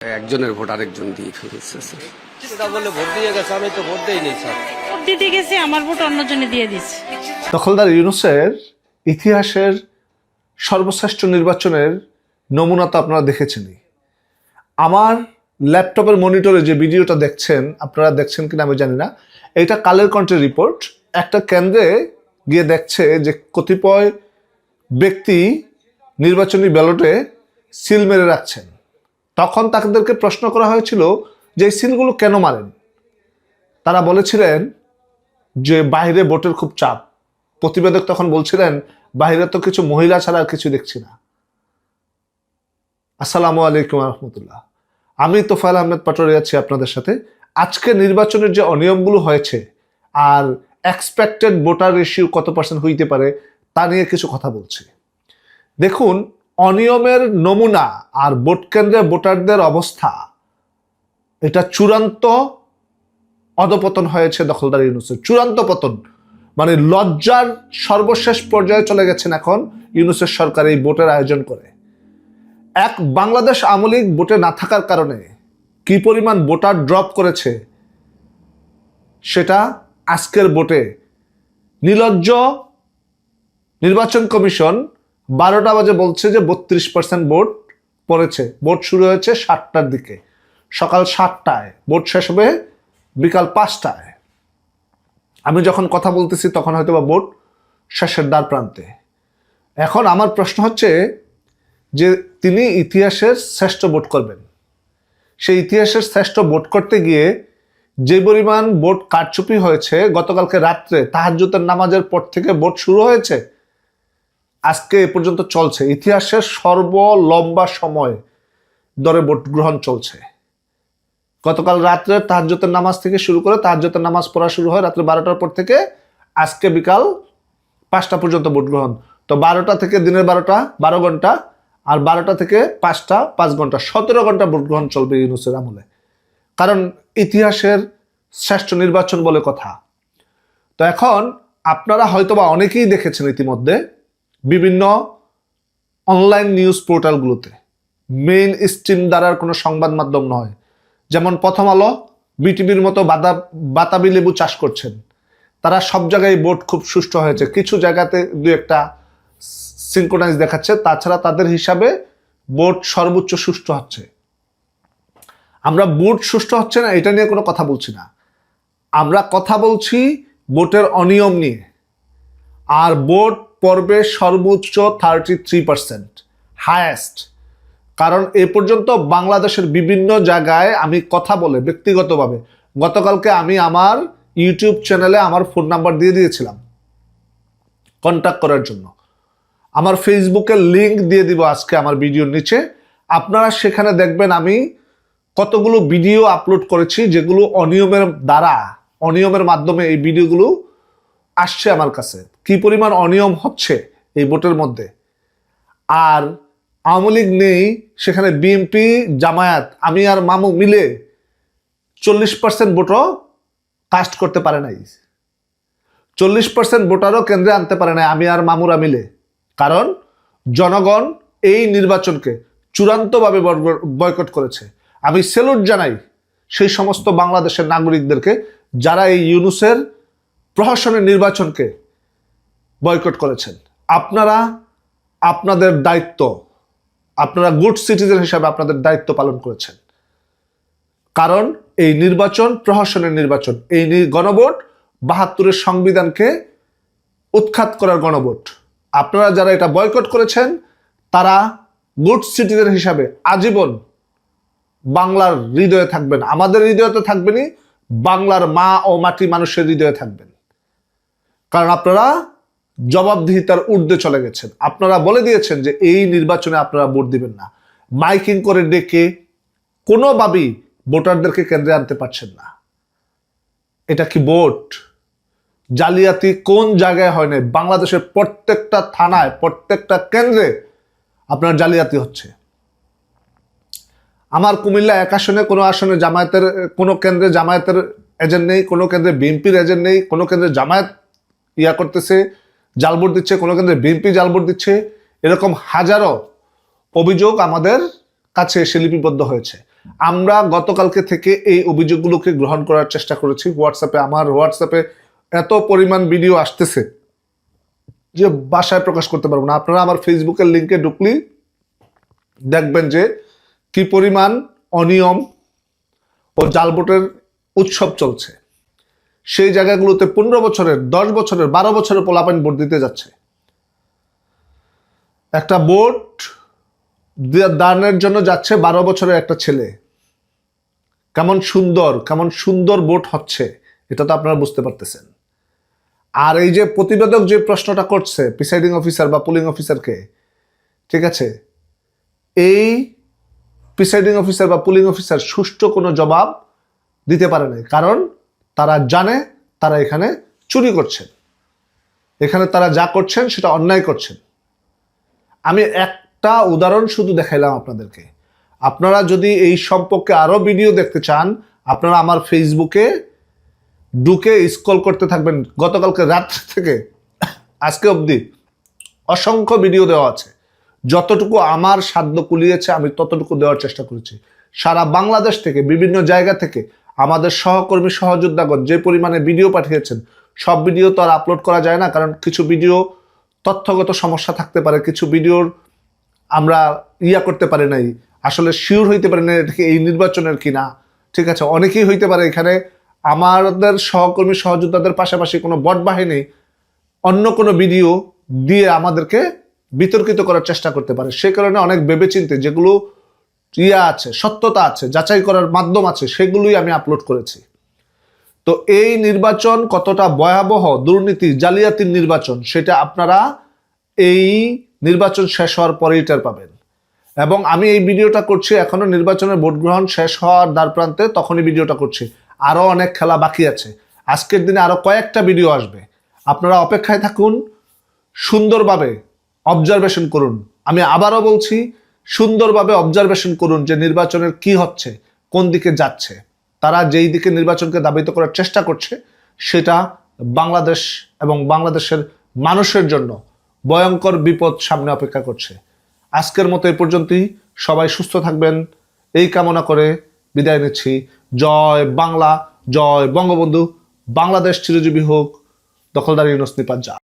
একজনের ভোট আরেকজন দিয়ে ফেলেছে স্যার। সেটা বলে ভোট দিয়ে গেছে আমি তো ভোট দেইনি স্যার। ভোট দিতে গেছি আমার ভোট অন্যজনে দিয়ে দিচ্ছে দখলদার ইউনুসের ইতিহাসের সর্বশ্রেষ্ঠ নির্বাচনের নমুনা তো আপনারা দেখেছেনই। আমার ল্যাপটপের মনিটরে যে ভিডিওটা দেখছেন আপনারা দেখছেন কিনা আমি জানি না। এটা কালের কণ্ঠের রিপোর্ট একটা কেন্দ্রে গিয়ে দেখছে যে কতিপয় ব্যক্তি নির্বাচনী ব্যালটে সিল মেরে রাখছেন। তখন তাদেরকে প্রশ্ন করা হয়েছিল যে এই সিলগুলো কেন মারেন? তারা বলেছিলেন যে বাইরে ভোটের খুব চাপ। প্রতিবেদক তখন বলছিলেন বাইরে তো কিছু মহিলা ছাড়া আর কিছু দেখছি না। আসসালামু আলাইকুম রহমতুল্লাহ। আমি তোফায়েল আহমেদ পাটোয়ারি আছি আপনাদের সাথে। আজকে নির্বাচনের যে অনিয়মগুলো হয়েছে আর এক্সপেক্টেড ভোটার রেশিও কত পার্সেন্ট হইতে পারে তা নিয়ে কিছু কথা বলছি। দেখুন অনিয়মের নমুনা আর ভোট কেন্দ্রে ভোটারদের অবস্থা, এটা চূড়ান্ত অধপতন হয়েছে দখলদার ইউনুসের। চূড়ান্ত পতন মানে লজ্জার সর্বশেষ পর্যায়ে চলে গেছেন এখন ইউনুসের সরকার এই ভোটের আয়োজন করে। এক বাংলাদেশ আমলিক ভোটে না থাকার কারণে কি পরিমাণ ভোটার ড্রপ করেছে, সেটা আজকের ভোটে নিলজ্জ নির্বাচন কমিশন বারোটা বাজে বলছে যে বত্রিশ পার্সেন্ট ভোট পড়েছে। ভোট শুরু হয়েছে সাতটার দিকে। সকাল সাতটায়। ভোট শেষ হবে বিকাল পাঁচটায়। আমি যখন কথা বলতেছি তখন হয়তো বা ভোট শেষের দ্বার প্রান্তে। এখন আমার প্রশ্ন হচ্ছে যে তিনি ইতিহাসের শ্রেষ্ঠ ভোট করবেন। সেই ইতিহাসের শ্রেষ্ঠ ভোট করতে গিয়ে যে পরিমাণ ভোট কারচুপি হয়েছে, গতকালকে রাত্রে তাহাজ্জুতের নামাজের পর থেকে ভোট শুরু হয়েছে আজকে এ পর্যন্ত চলছে। ইতিহাসের সর্বলম্বা সময় দরে ভোট গ্রহণ চলছে। গতকাল রাত্রে তাহাজ্জতের নামাজ থেকে শুরু করে তাহাজ্জতের নামাজ পড়া শুরু হয় রাত্রে বারোটার পর থেকে। আজকে বিকাল পাঁচটা পর্যন্ত ভোট গ্রহণ। তো বারোটা থেকে দিনের বারোটা, বারো ঘণ্টা আর বারোটা থেকে পাঁচটা, পাঁচ ঘণ্টা, সতেরো ঘণ্টা ভোট গ্রহণ চলবে ইউনুসের আমলে। কারণ ইতিহাসের শ্রেষ্ঠ নির্বাচন বলে কথা। তো এখন আপনারা হয়তোবা অনেকেই দেখেছেন ইতিমধ্যে বিভিন্ন অনলাইন নিউজ পোর্টালগুলোতে মেইন স্ট্রিম দ্বারার কোনো সংবাদ মাধ্যম নয়। যেমন প্রথম আলো বিটিভির মতো বাদা বাতাবি লেবু চাষ করছেন। তারা সব জায়গায় বোট খুব সুষ্ঠু হয়েছে। কিছু জায়গাতে দু একটা সিনক্রোনাইজ দেখাচ্ছে। তাছাড়া তাদের হিসাবে বোট সর্বোচ্চ সুষ্ঠু হচ্ছে। আমরা বোট সুষ্ঠু হচ্ছে না, এটা নিয়ে কোনো কথা বলছি না। আমরা কথা বলছি বোটের অনিয়ম নিয়ে। আর বোট পর্বে সর্বোচ্চ থার্টি থ্রি পার্সেন্ট হায়েস্ট কারণ এ পর্যন্ত বাংলাদেশের বিভিন্ন জায়গায় আমি কথা বলে, ব্যক্তিগতভাবে, গতকালকে আমি আমার ইউটিউব চ্যানেলে আমার ফোন নাম্বার দিয়ে দিয়েছিলাম কন্ট্যাক্ট করার জন্য। আমার ফেসবুকের লিংক দিয়ে দিব আজকে আমার ভিডিওর নিচে। আপনারা সেখানে দেখবেন আমি কতগুলো ভিডিও আপলোড করেছি যেগুলো অনিয়মের দ্বারা, অনিয়মের মাধ্যমে এই ভিডিওগুলো আসছে আমার কাছে। কি পরিমাণ অনিয়ম হচ্ছে এই ভোটের মধ্যে? আর আওয়ামী লীগ নেই, সেখানে বিএনপি, জামায়াত, আমি আর মামু মিলে চল্লিশ পার্সেন্ট ভোটও কাস্ট করতে পারে নাই। চল্লিশ পার্সেন্ট ভোটারও কেন্দ্রে আনতে পারে নাই আমি আর মামুরা মিলে। কারণ জনগণ এই নির্বাচনকে চূড়ান্তভাবে বয়কট করেছে। আমি সেলুট জানাই সেই সমস্ত বাংলাদেশের নাগরিকদেরকে, যারা এই ইউনুসের প্রহসনের নির্বাচনকে বয়কট করেছেন। আপনারা আপনাদের দায়িত্ব, আপনারা গুড সিটিজেন হিসাবে আপনাদের দায়িত্ব পালন করেছেন। কারণ এই নির্বাচন প্রহসনের নির্বাচন, এই গণভোট বাহাত্তরের সংবিধানকে উৎখাত করার গণভোট। আপনারা যারা এটা বয়কট করেছেন, তারা গুড সিটিজেন হিসাবে আজীবন বাংলার হৃদয়ে থাকবেন। আমাদের হৃদয়ে তো থাকবেনই বাংলার মা ও মাটি মানুষের হৃদয়ে থাকবেন। কারণ আপনারা জবাবদিহিতার ঊর্ধ্বে চলে গেছেন। আপনারা বলে দিয়েছেন যে এই নির্বাচনে আপনারা ভোট দিবেন না। মাইকিং করে ডেকে কোনোভাবেই ভোটারদেরকে কেন্দ্রে আনতে পারছেন না। এটা কি ভোট? জালিয়াতি কোন জায়গায় হয় নাই? বাংলাদেশের প্রত্যেকটা থানায়, প্রত্যেকটা কেন্দ্রে আপনার জালিয়াতি হচ্ছে। আমার কুমিল্লা এক আসনে, কোনো আসনে জামায়াতের, কোনো কেন্দ্রে জামায়াতের এজেন্ট নেই, কোনো কেন্দ্রে বিএনপির এজেন্ট নেই, কোনো কেন্দ্রে জামায়াত ইয়া করতেছে জালবোট দিচ্ছে, কোনো কেন্দ্রে বিএনপি জালবোট দিচ্ছে, এরকম হাজারো অভিযোগ আমাদের কাছে এসে লিপিবদ্ধ হয়েছে। আমরা গতকালকে থেকে এই অভিযোগগুলোকে গ্রহণ করার চেষ্টা করেছি। হোয়াটসঅ্যাপে আমার হোয়াটসঅ্যাপে এত পরিমাণ ভিডিও আসতেছে যে বাসায় প্রকাশ করতে পারব না। আপনারা আমার ফেসবুকের লিঙ্কে ঢুকলি, দেখবেন যে কি পরিমাণ অনিয়ম ও জালবোটের উৎসব চলছে। সেই জায়গাগুলোতে পনেরো বছরের, দশ বছরের, বারো বছরের পোলাপাইন ভোট দিতে যাচ্ছে। একটা ভোট দানের জন্য যাচ্ছে বারো বছরের একটা ছেলে। কেমন সুন্দর কেমন সুন্দর ভোট হচ্ছে, এটা তো আপনারা বুঝতে পারতেছেন। আর এই যে প্রতিবেদক যে প্রশ্নটা করছে প্রিসাইডিং অফিসার বা পুলিং অফিসারকে ঠিক আছে? এই প্রিসাইডিং অফিসার বা পুলিং অফিসার সুষ্ঠু কোনো জবাব দিতে পারে নাই। কারণ তারা জানে, তারা এখানে চুরি করছেন। এখানে তারা যা করছেন, সেটা অন্যায় করছেন। আমি একটা উদাহরণ শুধু দেখাইলাম আপনাদেরকে। আপনারা যদি এই সম্পর্কে আরও ভিডিও দেখতে চান, আপনারা আমার ফেসবুকে ঢুকে স্কল করতে থাকবেন। গতকালকে রাত থেকে, আজকে অবধি অসংখ্য ভিডিও দেওয়া আছে। যতটুকু আমার সাধ্য কুলিয়েছে, আমি ততটুকু দেওয়ার চেষ্টা করেছি। সারা বাংলাদেশ থেকে, বিভিন্ন জায়গা থেকে আমাদের সহকর্মী সহযোদ্ধাগণ যে পরিমাণে ভিডিও পাঠিয়েছেন, সব ভিডিও তো আর আপলোড করা যায় না, কারণ কিছু ভিডিও তথ্যগত সমস্যা থাকতে পারে, কিছু ভিডিওর আমরা ইয়া করতে পারি নাই। আসলে শিওর হইতে পারি না এটা কি এই নির্বাচনের কিনা ঠিক আছে, অনেকেই হইতে পারে এখানে। আমাদের সহকর্মী সহযোদ্ধাদের পাশাপাশি কোনো বট বাহিনী অন্য কোনো ভিডিও দিয়ে আমাদেরকে বিতর্কিত করার চেষ্টা করতে পারে। সে কারণে অনেক ভেবেচিন্তে যেগুলো ইয়া আছে, সত্যতা আছে, যাচাই করার মাধ্যম আছে, সেগুলোই আমি আপলোড করেছি। তো এই নির্বাচন কতটা ভয়াবহ দুর্নীতি, জালিয়াতির নির্বাচন, সেটা আপনারা এই নির্বাচন শেষ হওয়ার পরেই টের পাবেন। এবং আমি এই ভিডিওটা করছি এখনও, নির্বাচনের ভোট গ্রহণ শেষ হওয়ার দ্বার প্রান্তে, তখনই ভিডিওটা করছি। আরও অনেক খেলা বাকি আছে। আজকের দিনে আরও কয়েকটা ভিডিও আসবে। আপনারা অপেক্ষায় থাকুন, সুন্দরভাবে অবজারভেশন করুন। আমি আবারও বলছি সুন্দরভাবে অবজারভেশন করুন যে নির্বাচনের কি হচ্ছে, কোন দিকে যাচ্ছে। তারা যেই দিকে নির্বাচনকে দাবিত করার চেষ্টা করছে, সেটা বাংলাদেশ এবং বাংলাদেশের মানুষের জন্য ভয়ঙ্কর বিপদ সামনে অপেক্ষা করছে। আজকের মতো এই পর্যন্তই। সবাই সুস্থ থাকবেন। এই কামনা করে বিদায় নিচ্ছি। জয় বাংলা, জয় বঙ্গবন্ধু। বাংলাদেশ চিরজীবী হোক। দখলদারি নসনি পাঞ্জাব